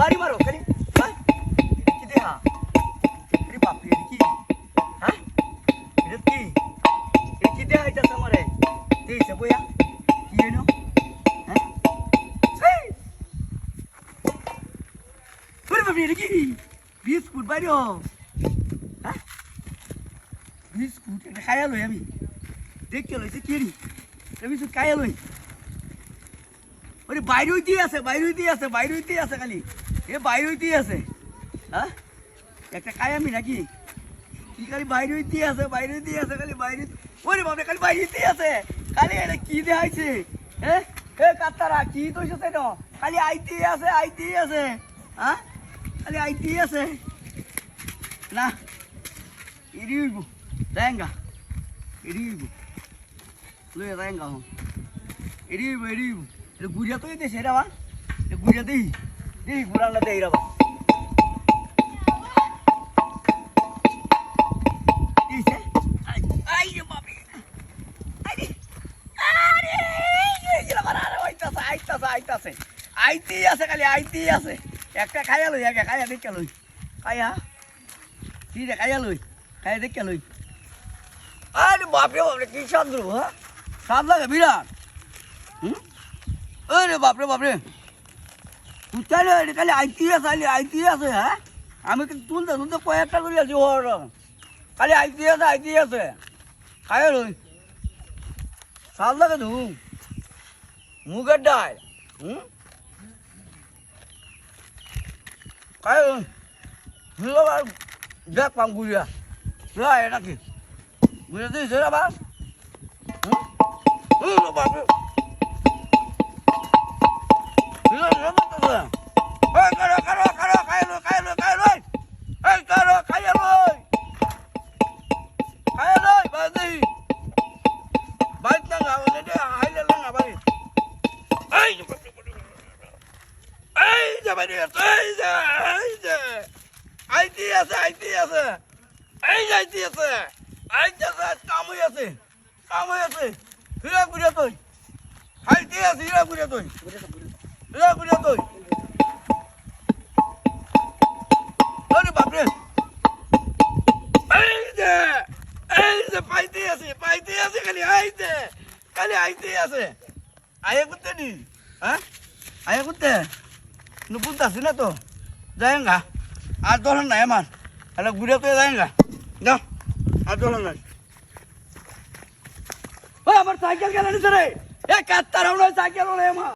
बारी मारो खाली किती हा अरे बापरे की हा की हे किती आहे त्या समोर आहे ते हिशोबया येणं अरे बापरे की वीस फूट बारी हो वीस फूट काय आलोय आम्ही দেখতে লইছে কি রে এটা বিস্কুট খাইয়া লই। ওরে বাইরে হইতেই আছে, বাইরে হইতেই আছে, বাইরে হইতেই আছে খালি। এ বাইরে হইতেই আছে। হ্যাঁ? একটা খাই আমি নাকি? কি খালি বাইরে হইতেই আছে, বাইরে হইতেই আছে, খালি বাইরে ওরে বাবা খালি বাইরে হইতেই আছে। খালি এটা কি দেখাইছে? হ্যাঁ? এ কাত্তারা, কি কইছে সেটা? খালি আইতেই আছে আইতেই আছে। হ্যাঁ? খালি আইতেই আছে। না এড়ি হইব। যায়গা লইয়া যায়গা হন এড়ি এড়ি এটা গুড়িয়া তো দেশে, এটা বা এটা গুড়িয়া দেই দেই গুড়ানটা দেই রা বা রে আইতাছে আইতেই আছে খালি, আইতেই আছে। একটা খাইয়া লই একা খাইয়া দেখে লই। খাইয়া? কি রে, খাইয়া লই? খাইয়া দেখে লই। আরে বাপরে বাপরে, কি দেবো হ্যাঁ? স্বাদ লাগে বিরাট। হুম? আরে বাপরে বাপরে। উত্তাল এটা খালি আইতেই আছে খালি আইতেই আছে হ্যাঁ? আমি কিন্তু তুলতে তুলতে কয়েকটা করে আছি ওর খালি আইতেই আছে আইতেই আছে খাইয়া লই স্বাদ লাগে তো মুগের ডাল, হুম? খাইয়া লই Hilo ba? Gak pang guya. Lah enak আইতে আছে কাম হয়ে আছে কাম হয়ে আছে হিরা গুড়িয়া তুই আইতে আছে হিরা গুড়িয়া তুই হিরা গুড়িয়া তুই আরে বাপরে যে পাইতে আছে পাইতে আছে খালি আইতে খালি আইতে আছে আয়া করতে নি হ্যাঁ আয়া করতে নুপুর আছে না তো যায়গা আর নাই আমার তাহলে ঘুরে তো যায়গা যাও আর দোলন নাই আমার সাইকেল গেল রে এ কাত্তার সাইকেল হলো আমার